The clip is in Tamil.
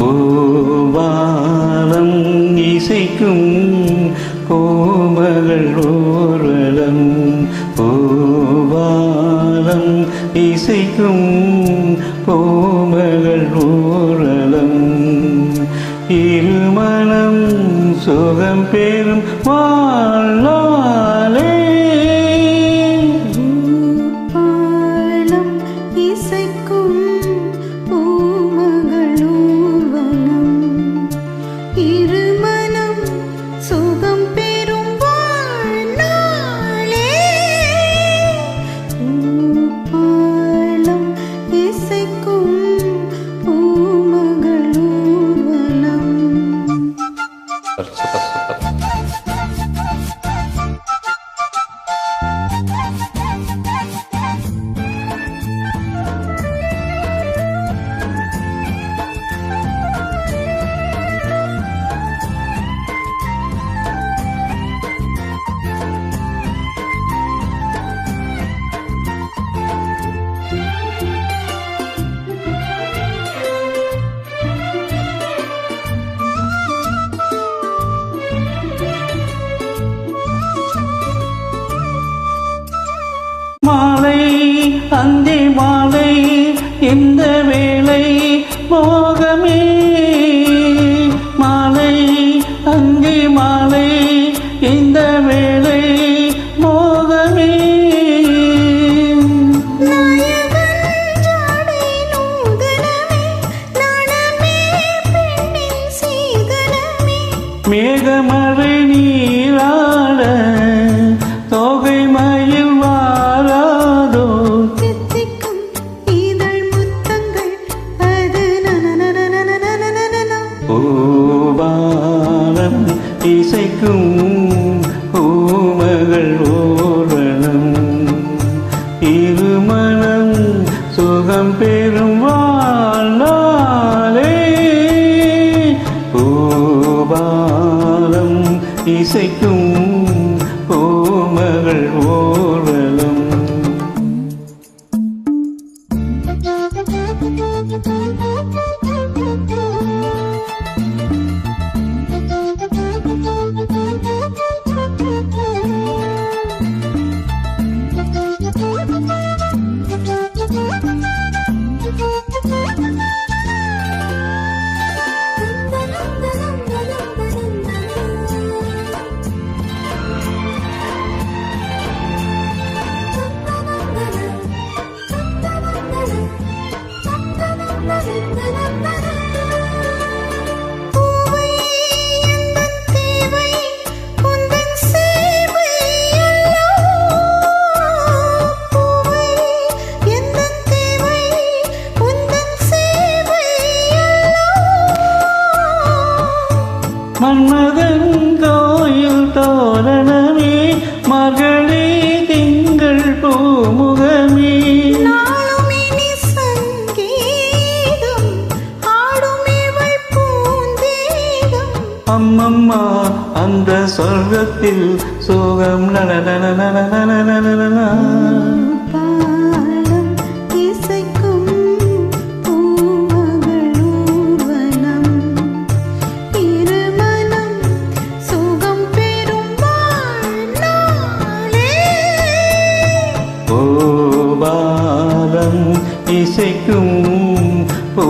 பூபாலம் இசைக்கும் கோமகள் ஊர்வலம். பூபாலம் இசைக்கும் கோமகள் ஊர்வலம். இருமணம் சுகம் பெறும் வா அந்தி மாலை இந்த வேளை மோகமே. மாலை அந்தி மாலை இந்த வேளை மோகமே. மேகமழை நீராட நனநனநனநனநன. பூபாலம் இசைக்கும் ஓமகள் ஓர்வனம் இருமணம் சுகம் பெறும் வாழ்நாளே பூபாலம் இசைக்கும் மன்மதன் கோயில் தோரணமே மகளே திங்கள் பூமுகமே. நாளும் இனி சங்கீதம் ஆடும் இவள் பூந்தேகம். அம்மம்மா அந்த சொர்க்கத்தில் தாளம் இசைக்கும் பூ